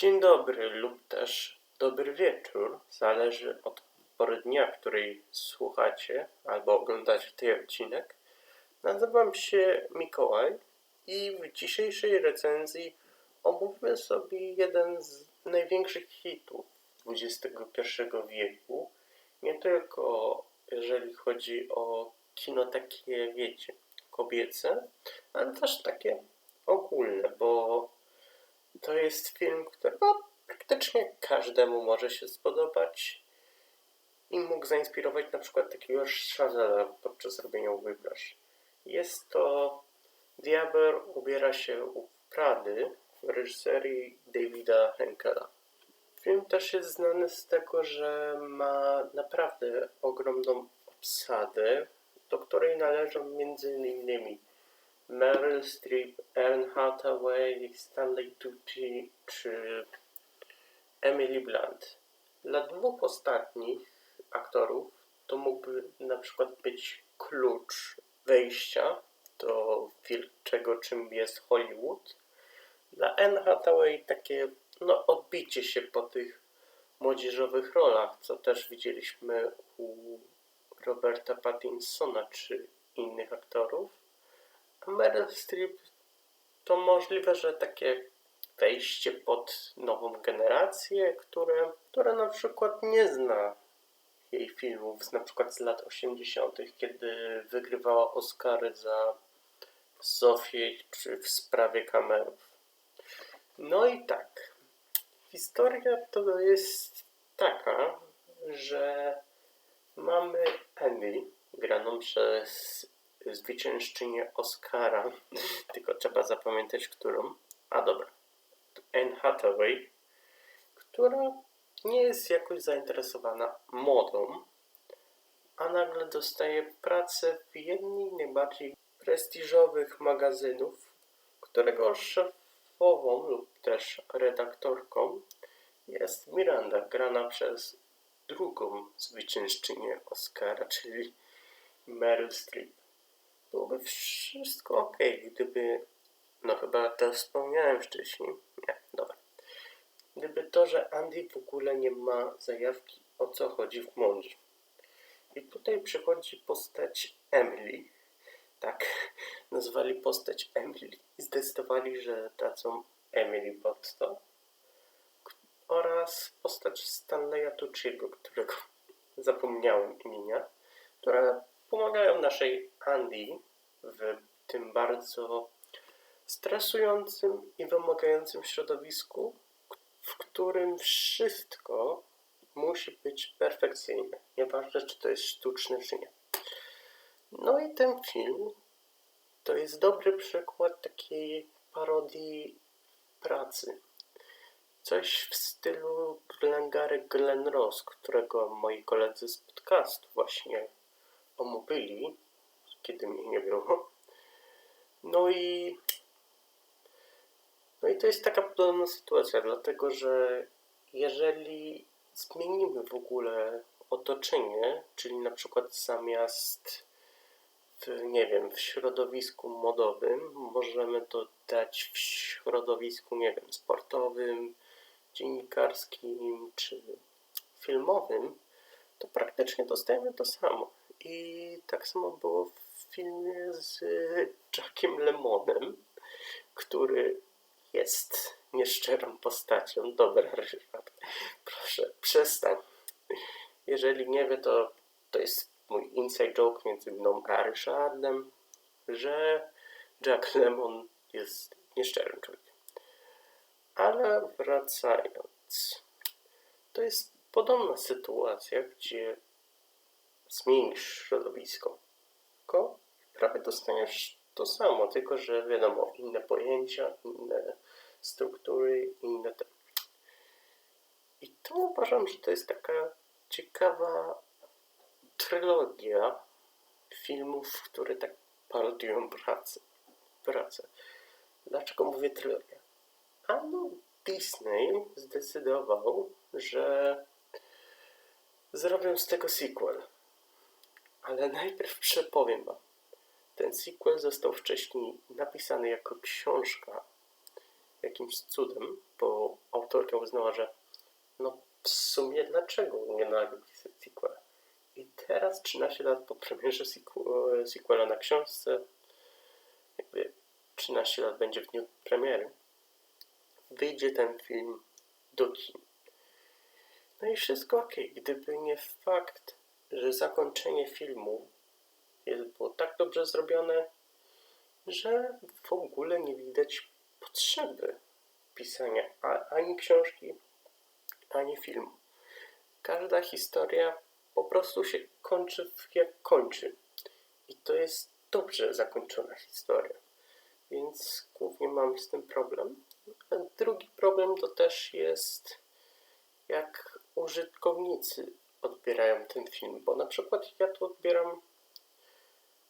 Dzień dobry lub też dobry wieczór. Zależy od pory dnia, której słuchacie albo oglądacie ten odcinek. Nazywam się Mikołaj i w dzisiejszej recenzji omówimy sobie jeden z największych hitów XXI wieku. Nie tylko jeżeli chodzi o kino takie, wiecie, kobiece, ale też takie ogólne, bo to jest film, który no, praktycznie każdemu może się spodobać i mógł zainspirować na przykład takiego Chazela podczas robienia Whiplash. Jest to Diabeł ubiera się u Prady w reżyserii Davida Henkela. Film też jest znany z tego, że ma naprawdę ogromną obsadę, do której należą m.in. Meryl Streep, Anne Hathaway, Stanley Tucci czy Emily Blunt. Dla dwóch ostatnich aktorów to mógłby na przykład być klucz wejścia do wielczego, czym jest Hollywood. Dla Anne Hathaway takie no, odbicie się po tych młodzieżowych rolach, co też widzieliśmy u Roberta Pattinsona czy innych aktorów. Meryl Streep to możliwe, że takie wejście pod nową generację, które, która na przykład nie zna jej filmów, z, na przykład z lat 80., kiedy wygrywała Oscary za Zofię czy w sprawie kamerów. No i tak. Historia to jest taka, że mamy Andy, graną przez zwyciężczynię Oscara, tylko trzeba zapamiętać którą. A dobra, Anne Hathaway, która nie jest jakoś zainteresowana modą, a nagle dostaje pracę w jednej najbardziej prestiżowych magazynów, którego szefową lub też redaktorką jest Miranda, grana przez drugą zwyciężczynię Oscara, czyli Meryl Streep. Byłoby wszystko ok, gdyby, no chyba to wspomniałem wcześniej, nie, dobra. Gdyby to, że Andy w ogóle nie ma zajawki o co chodzi w mądrze. I tutaj przychodzi postać Emily. Tak, nazwali postać Emily i zdecydowali, że dadzą Emily pod. Oraz postać Stanleya Tucciego, którego zapomniałem imienia, które pomagają naszej Andy w tym bardzo stresującym i wymagającym środowisku, w którym wszystko musi być perfekcyjne. Nieważne, czy to jest sztuczne, czy nie. No i ten film to jest dobry przykład takiej parodii pracy. Coś w stylu Glengarry Glen Ross, którego moi koledzy z podcastu właśnie omówili, kiedy mnie nie było. No i no i to jest taka podobna sytuacja, dlatego że jeżeli zmienimy w ogóle otoczenie, czyli na przykład zamiast w, nie wiem, w środowisku modowym, możemy to dać w środowisku, nie wiem, sportowym, dziennikarskim czy filmowym, to praktycznie dostajemy to samo. I tak samo było w filmie z Jackiem Lemonem, który jest nieszczerą postacią. Dobra, Ryszard, proszę, przestań. Jeżeli nie wie, to to jest mój inside joke między mną a Ryszardem, że Jack Lemon jest nieszczerym człowiekiem. Ale wracając, to jest podobna sytuacja, gdzie zmienisz środowisko, tylko prawie dostaniesz to samo, tylko że wiadomo, inne pojęcia, inne struktury, inne te. I to uważam, że to jest taka ciekawa trylogia filmów, które tak parodiują pracę. pracę. Dlaczego mówię trylogia? Ano Disney zdecydował, że zrobią z tego sequel. Ale najpierw przepowiem wam. Ten sequel został wcześniej napisany jako książka jakimś cudem, bo autorka uznała, że no w sumie dlaczego nie narobić sequel? I teraz 13 lat po premierze sequel- sequela na książce, jakby 13 lat będzie w dniu premiery, wyjdzie ten film do kin. No i wszystko ok, gdyby nie fakt, że zakończenie filmu było tak dobrze zrobione, że w ogóle nie widać potrzeby pisania ani książki, ani filmu. Każda historia po prostu się kończy jak kończy. I to jest dobrze zakończona historia. Więc głównie mam z tym problem. Drugi problem to też jest, jak użytkownicy odbierają ten film. Bo na przykład ja tu odbieram,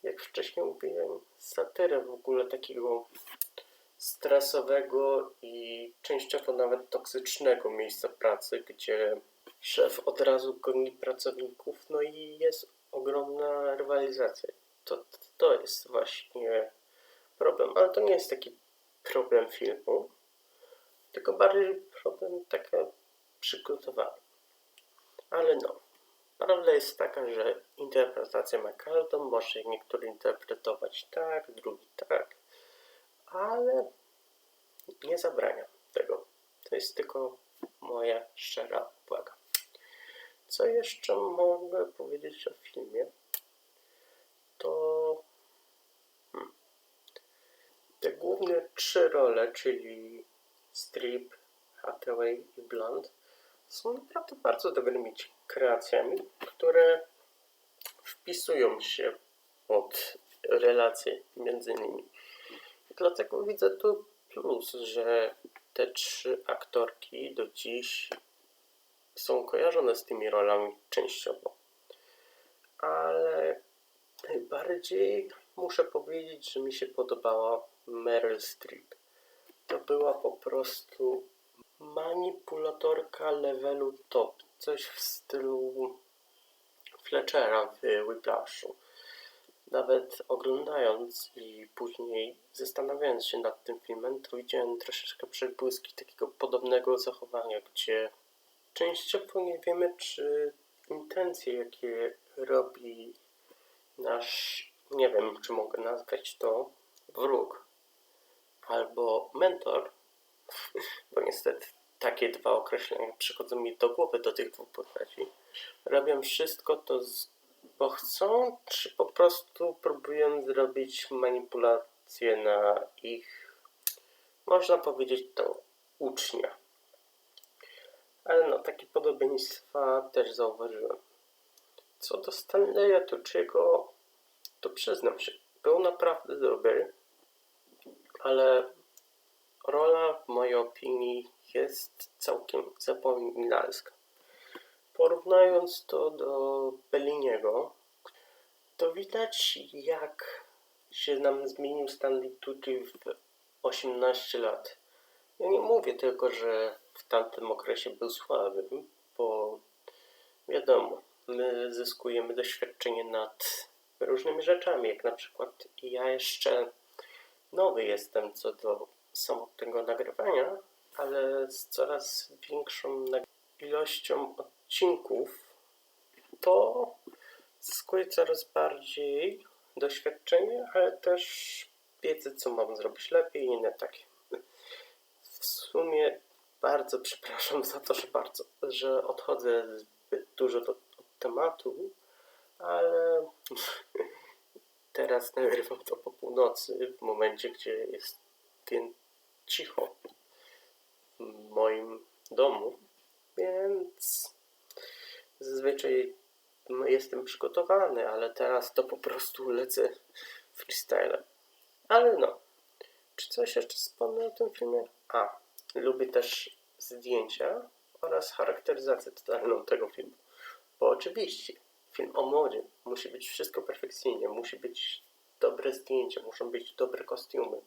jak wcześniej mówiłem, satyrę w ogóle takiego stresowego i częściowo nawet toksycznego miejsca pracy, gdzie szef od razu goni pracowników, no i jest ogromna rywalizacja. To, to jest właśnie problem, ale to nie jest taki problem filmu, tylko bardziej problem taki przygotowany. Ale no, prawda jest taka, że interpretacja ma każdą, może niektóry interpretować tak, drugi tak, ale nie zabraniam tego. To jest tylko moja szczera uwaga. Co jeszcze mogę powiedzieć o filmie? To hmm. te główne trzy role, czyli Strip, Hathaway i Blond, są naprawdę bardzo dobrymi kreacjami, które wpisują się pod relacje między nimi. Dlatego widzę tu plus, że te trzy aktorki do dziś są kojarzone z tymi rolami częściowo. Ale najbardziej muszę powiedzieć, że mi się podobała Meryl Streep. To była po prostu manipulatorka levelu top. Coś w stylu Fletchera w Whiplashu. Nawet oglądając i później zastanawiając się nad tym filmem, to widziałem troszeczkę przebłyski takiego podobnego zachowania, gdzie częściowo nie wiemy, czy intencje, jakie robi nasz, nie wiem, czy mogę nazwać to wróg albo mentor, bo niestety takie dwa określenia przychodzą mi do głowy do tych dwóch postaci. Robią wszystko to, z, bo chcą, czy po prostu próbują zrobić manipulację na ich, można powiedzieć to, ucznia. Ale no, takie podobieństwa też zauważyłem. Co do Stanleya Tucciego, to przyznam się, był naprawdę dobry, ale rola w mojej opinii jest całkiem zapominalska. Porównując to do Belliniego, to widać jak się nam zmienił Stanley Tucci w 18 lat. Ja nie mówię tylko, że w tamtym okresie był słabym, bo wiadomo, my zyskujemy doświadczenie nad różnymi rzeczami, jak na przykład ja jeszcze nowy jestem co do samotnego nagrywania, ale z coraz większą ilością odcinków to zyskuję coraz bardziej doświadczenie, ale też wiedzę, co mam zrobić lepiej i inne takie. W sumie bardzo przepraszam za to, że bardzo, że odchodzę zbyt dużo do, od tematu, ale teraz nagrywam to po północy, w momencie, gdzie jest ten cicho w moim domu, więc zazwyczaj no, jestem przygotowany, ale teraz to po prostu lecę freestylem. Ale no, czy coś jeszcze wspomnę o tym filmie? A, lubię też zdjęcia oraz charakteryzację totalną tego filmu. Bo oczywiście, film o modzie, musi być wszystko perfekcyjnie, musi być dobre zdjęcia, muszą być dobre kostiumy,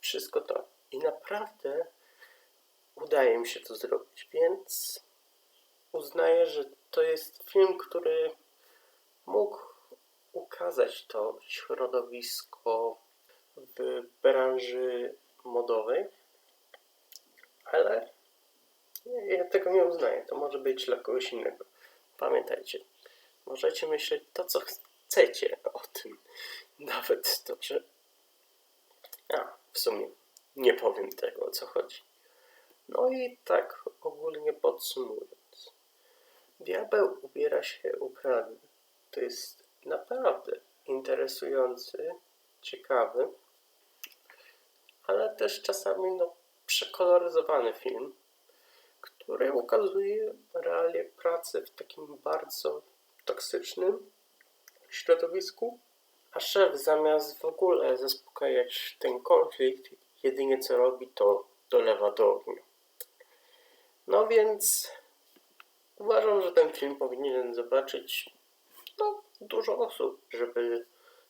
wszystko to. I naprawdę udaje mi się to zrobić, więc uznaję, że to jest film, który mógł ukazać to środowisko w branży modowej, ale nie uznaję, to może być dla kogoś innego. Pamiętajcie, możecie myśleć to, co chcecie o tym. Nawet to, że... A, w sumie nie powiem tego, o co chodzi. No i tak ogólnie podsumowując. Diabeł ubiera się ubrany. To jest naprawdę interesujący, ciekawy, ale też czasami no, przekoloryzowany film, który ukazuje realia pracy w takim bardzo toksycznym środowisku, a szef zamiast w ogóle zaspokajać ten konflikt, jedynie co robi to dolewa do ognia. No więc uważam, że ten film powinien zobaczyć no, dużo osób, żeby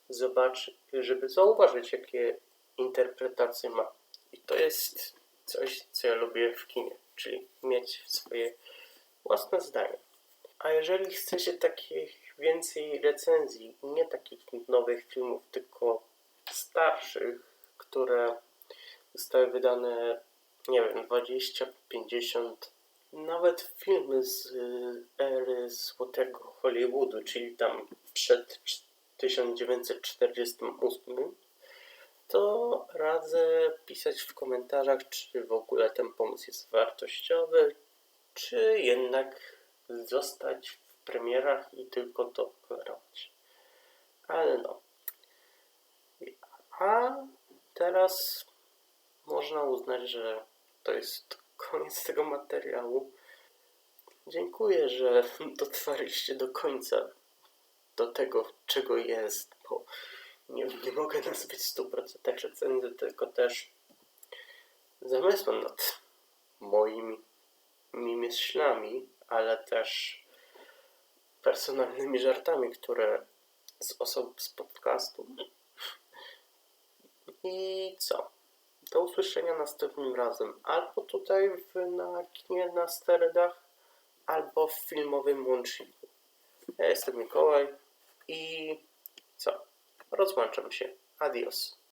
zobaczyć, żeby zauważyć, jakie interpretacje ma. I to jest coś, co ja lubię w kinie, czyli mieć swoje własne zdanie. A jeżeli chcecie takich więcej recenzji, nie takich nowych filmów, tylko starszych, które zostały wydane, nie wiem, 20, 50, nawet filmy z y, ery złotego Hollywoodu, czyli tam przed 1948, to radzę pisać w komentarzach, czy w ogóle ten pomysł jest wartościowy, czy jednak zostać w premierach i tylko to tolerować. Ale no. A teraz można uznać, że to jest koniec tego materiału. Dziękuję, że dotrwaliście do końca do tego, czego jest, bo nie, nie mogę nazwać w 100% recenzji, tylko też zamysłem nad moimi myślami, ale też personalnymi żartami, które z osób z podcastu. I co? Do usłyszenia następnym razem. Albo tutaj w, na na sterydach, albo w filmowym łączniku. Ja jestem Mikołaj i co? Rozłączam się. Adios.